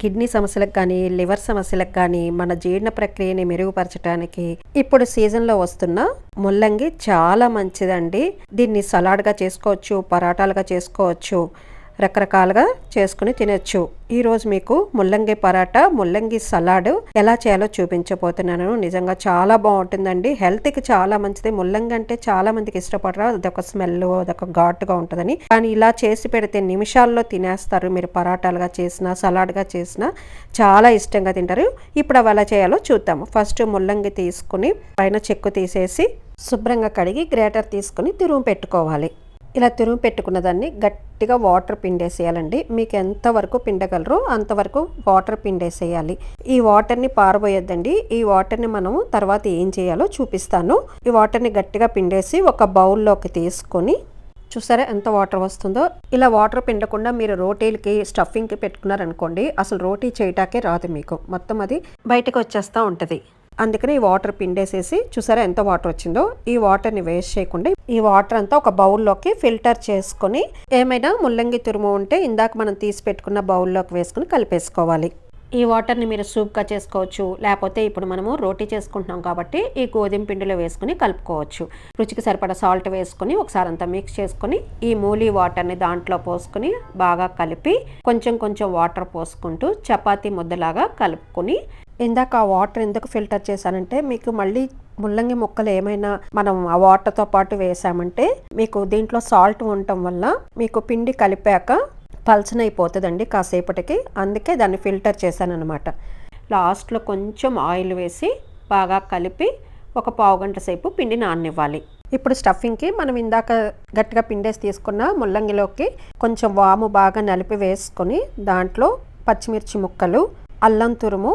Kidney సమస్యలకు కానీ liver సమస్యలకు కానీ మన జీర్ణ ప్రక్రియని మెరుగుపరచడానికి ఇప్పుడు సీజన్లో వస్తున్న ముల్లంగి చాలా మంచిదండి. దీన్ని సలాడ్గా చేసుకోవచ్చు పరాటాలుగా చేసుకోవచ్చు. రకరకాలుగా చేసుకుని తినొచ్చు. ఈరోజు మీకు ముల్లంగి పరాటా ముల్లంగి సలాడ్ ఎలా చేయాలో చూపించబోతున్నాను. నిజంగా చాలా బాగుంటుందండి. హెల్త్కి చాలా మంచిది. ముల్లంగి అంటే చాలా మందికి ఇష్టపడరు. అదొక స్మెల్ అదొక ఘాటుగా ఉంటుందని. కానీ ఇలా చేసి పెడితే నిమిషాల్లో తినేస్తారు. మీరు పరాటాలుగా చేసినా సలాడ్గా చేసినా చాలా ఇష్టంగా తింటారు. ఇప్పుడు అవి ఎలా చేయాలో చూద్దాము. ఫస్ట్ ముల్లంగి తీసుకుని పైన చెక్కు తీసేసి శుభ్రంగా కడిగి గ్రేటర్ తీసుకుని తురుము పెట్టుకోవాలి. ఇలా తురుము పెట్టుకున్న దాన్ని గట్టిగా వాటర్ పిండేసేయాలండి. మీకు ఎంతవరకు పిండగలరో అంతవరకు వాటర్ పిండేసేయాలి. ఈ వాటర్ని పారబోయొద్దండి. ఈ వాటర్ని మనం తర్వాత ఏం చేయాలో చూపిస్తాను. ఈ వాటర్ని గట్టిగా పిండేసి ఒక బౌల్లోకి తీసుకొని చూసారా ఎంత వాటర్ వస్తుందో? ఇలా వాటర్ పిండకుండా మీరు రోటీలకి స్టఫింగ్కి పెట్టుకున్నారనుకోండి అసలు రోటీ చేయటాకే రాదు మీకు. మొత్తం అది బయటకు వచ్చేస్తూ ఉంటుంది. అందుకని ఈ వాటర్ పిండేసేసి చూసారా ఎంత వాటర్ వచ్చిందో? ఈ వాటర్ని వేస్ట్ చేయకుండా ఈ వాటర్ అంతా ఒక బౌల్లోకి ఫిల్టర్ చేసుకొని ఏమైనా ముల్లంగి తురుము ఉంటే ఇందాక మనం తీసి పెట్టుకున్న బౌల్లోకి వేసుకుని కలిపేసుకోవాలి. ఈ వాటర్ని మీరు సూప్గా చేసుకోవచ్చు. లేకపోతే ఇప్పుడు మనము రోటీ చేసుకుంటున్నాం కాబట్టి ఈ గోధుమ పిండిలో వేసుకుని కలుపుకోవచ్చు. రుచికి సరిపడా సాల్ట్ వేసుకొని ఒకసారి అంతా మిక్స్ చేసుకొని ఈ మూలీ వాటర్ని దాంట్లో పోసుకొని బాగా కలిపి కొంచెం కొంచెం వాటర్ పోసుకుంటూ చపాతీ ముద్దలాగా కలుపుకొని ఇందాక ఆ వాటర్ ఎందుకు ఫిల్టర్ చేశానంటే మీకు మళ్ళీ ముల్లంగి ముక్కలు ఏమైనా మనం ఆ వాటర్తో పాటు వేసామంటే మీకు దీంట్లో సాల్ట్ ఉండటం వల్ల మీకు పిండి కలిపాక పల్చన అయిపోతుందండి కాసేపటికి. అందుకే దాన్ని ఫిల్టర్ చేశాననమాట లాస్ట్లో కొంచెం ఆయిల్ వేసి బాగా కలిపి ఒక పావు గంట సేపు పిండి నాననివ్వాలి. ఇప్పుడు స్టఫింగ్కి మనం ఇందాక గట్టిగా పిండేసి తీసుకున్న ముల్లంగిలోకి కొంచెం వాము బాగా నలిపి వేసుకొని దాంట్లో పచ్చిమిర్చి ముక్కలు అల్లం తురుము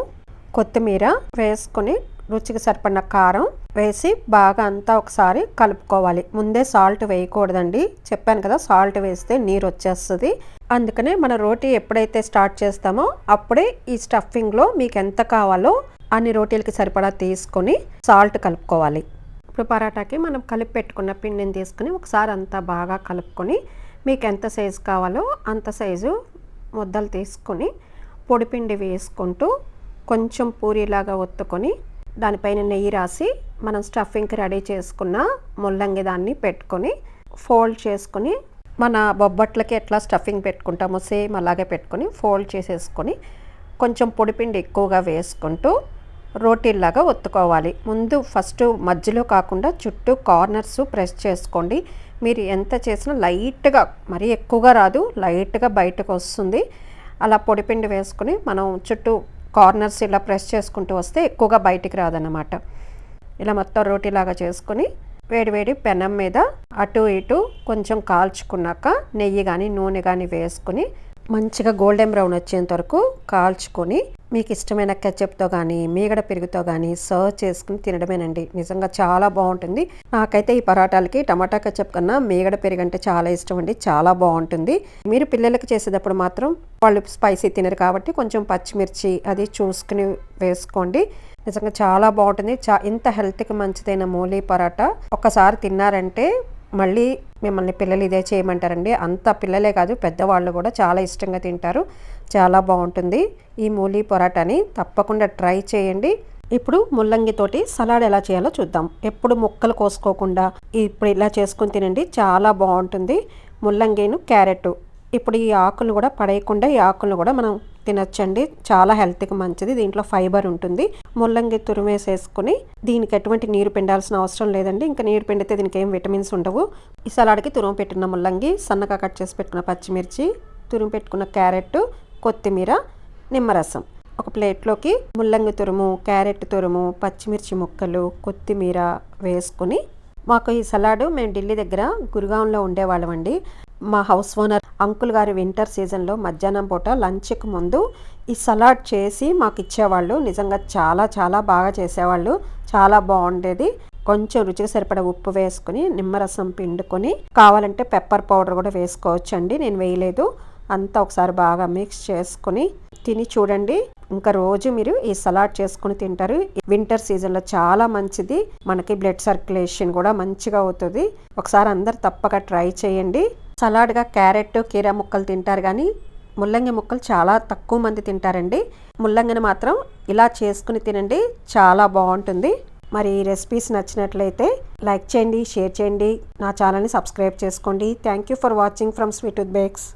కొత్తిమీర వేసుకొని రుచికి సరిపడిన కారం వేసి బాగా అంతా ఒకసారి కలుపుకోవాలి. ముందే సాల్ట్ వేయకూడదండి. చెప్పాను కదా సాల్ట్ వేస్తే నీరు వచ్చేస్తుంది. అందుకనే మన రోటీ ఎప్పుడైతే స్టార్ట్ చేస్తామో అప్పుడే ఈ స్టఫింగ్లో మీకు ఎంత కావాలో అన్ని రోటీలకి సరిపడా తీసుకొని సాల్ట్ కలుపుకోవాలి. ఇప్పుడు పరాటాకి మనం కలిపి పెట్టుకున్న పిండిని తీసుకుని ఒకసారి అంతా బాగా కలుపుకొని మీకు ఎంత సైజు కావాలో అంత సైజు ముద్దలు తీసుకొని పొడిపిండి వేసుకుంటూ కొంచెం పూరిలాగా ఒత్తుకొని దానిపైన నెయ్యి రాసి మనం స్టఫింగ్కి రెడీ చేసుకున్న ముల్లంగి దాన్ని పెట్టుకొని ఫోల్డ్ చేసుకొని మన బొబ్బట్లకి ఎట్లా స్టఫింగ్ పెట్టుకుంటామో సేమ్ అలాగే పెట్టుకొని ఫోల్డ్ చేసేసుకొని కొంచెం పొడిపిండి ఎక్కువగా వేసుకుంటూ రోటీల్లాగా ఒత్తుకోవాలి. ముందు ఫస్ట్ మధ్యలో కాకుండా చుట్టూ కార్నర్స్ ప్రెస్ చేసుకోండి. మీరు ఎంత చేసినా లైట్గా మరీ ఎక్కువగా రాదు లైట్గా బయటకు వస్తుంది. అలా పొడిపిండి వేసుకొని మనం చుట్టూ కార్నర్స్ ఇలా ప్రెస్ చేసుకుంటూ వస్తే ఎక్కువగా బయటికి రాదన్నమాట. ఇలా మొత్తం రోటీలాగా చేసుకొని వేడివేడి పెనం మీద అటు ఇటు కొంచెం కాల్చుకున్నాక నెయ్యి కానీ నూనె కానీ వేసుకుని మంచిగా గోల్డెన్ బ్రౌన్ వచ్చేంత వరకు కాల్చుకొని మీకు ఇష్టమైన కెచప్తో కానీ మీగడ పెరుగుతో కానీ సర్వ్ చేసుకుని తినడమేనండి. నిజంగా చాలా బాగుంటుంది. నాకైతే ఈ పరాటాలకి టమాటా కెచప్ కన్నా మీగడ పెరుగు అంటే చాలా ఇష్టం అండి. చాలా బాగుంటుంది. మీరు పిల్లలకి చేసేటప్పుడు మాత్రం వాళ్ళు స్పైసీ తినరు కాబట్టి కొంచెం పచ్చిమిర్చి అది చూసుకుని వేసుకోండి. నిజంగా చాలా బాగుంటుంది. చా ఇంత హెల్త్కి మంచిదైన మూలీ పరాటా ఒకసారి తిన్నారంటే మళ్ళీ మిమ్మల్ని పిల్లలు ఇదే చేయమంటారండి. అంత పిల్లలే కాదు పెద్దవాళ్ళు కూడా చాలా ఇష్టంగా తింటారు. చాలా బాగుంటుంది ఈ మూలీ పొరాటాని. తప్పకుండా ట్రై చేయండి. ఇప్పుడు ముల్లంగితోటి సలాడ్ ఎలా చేయాలో చూద్దాం. ఎప్పుడు ముక్కలు కోసుకోకుండా ఇప్పుడు ఇలా చేసుకుని తినండి. చాలా బాగుంటుంది ముల్లంగిను క్యారెట్ ఇప్పుడు ఈ ఆకులు కూడా పడేయకుండా ఈ ఆకులను కూడా మనం తినొచ్చండి. చాలా హెల్త్కి మంచిది. దీంట్లో ఫైబర్ ఉంటుంది. ముల్లంగి తురిమేసేసుకుని దీనికి ఎటువంటి నీరు పిండాల్సిన అవసరం లేదండి. ఇంకా నీరు పిండితే దీనికి ఏం విటమిన్స్ ఉండవు. ఈ సలాడ్కి తురుము పెట్టిన ముల్లంగి సన్నగా కట్ చేసి పెట్టుకున్న పచ్చిమిర్చి తురుము పెట్టుకున్న క్యారెట్ కొత్తిమీర నిమ్మరసం. ఒక ప్లేట్లోకి ముల్లంగి తురుము క్యారెట్ తురుము పచ్చిమిర్చి ముక్కలు కొత్తిమీర వేసుకుని మాకు ఈ సలాడ్ మేము ఢిల్లీ దగ్గర గురుగాంలో ఉండేవాళ్ళమండి. మా హౌస్ ఓనర్ అంకుల్ గారి వింటర్ సీజన్లో మధ్యాహ్నం పూట లంచ్కి ముందు ఈ సలాడ్ చేసి మాకు ఇచ్చేవాళ్ళు. నిజంగా చాలా చాలా బాగా చేసేవాళ్ళు. చాలా బాగుండేది. కొంచెం రుచికి సరిపడ ఉప్పు వేసుకుని నిమ్మరసం పిండుకొని కావాలంటే పెప్పర్ పౌడర్ కూడా వేసుకోవచ్చు అండి నేను వేయలేదు. అంతా ఒకసారి బాగా మిక్స్ చేసుకుని తిని చూడండి. ఇంకా రోజు మీరు ఈ సలాడ్ చేసుకుని తింటారు. వింటర్ సీజన్లో చాలా మంచిది. మనకి బ్లడ్ సర్క్యులేషన్ కూడా మంచిగా అవుతుంది. ఒకసారి అందరు తప్పక ట్రై చేయండి. సలాడ్గా క్యారెట్ కీరా ముక్కలు తింటారు కానీ ముల్లంగి ముక్కలు చాలా తక్కువ మంది తింటారండి. ముల్లంగిని మాత్రం ఇలా చేసుకుని తినండి చాలా బాగుంటుంది. మరి ఈ రెసిపీస్ నచ్చినట్లయితే లైక్ చేయండి షేర్ చేయండి. నా ఛానల్ని సబ్స్క్రైబ్ చేసుకోండి. Thank you for watching from sweet with bakes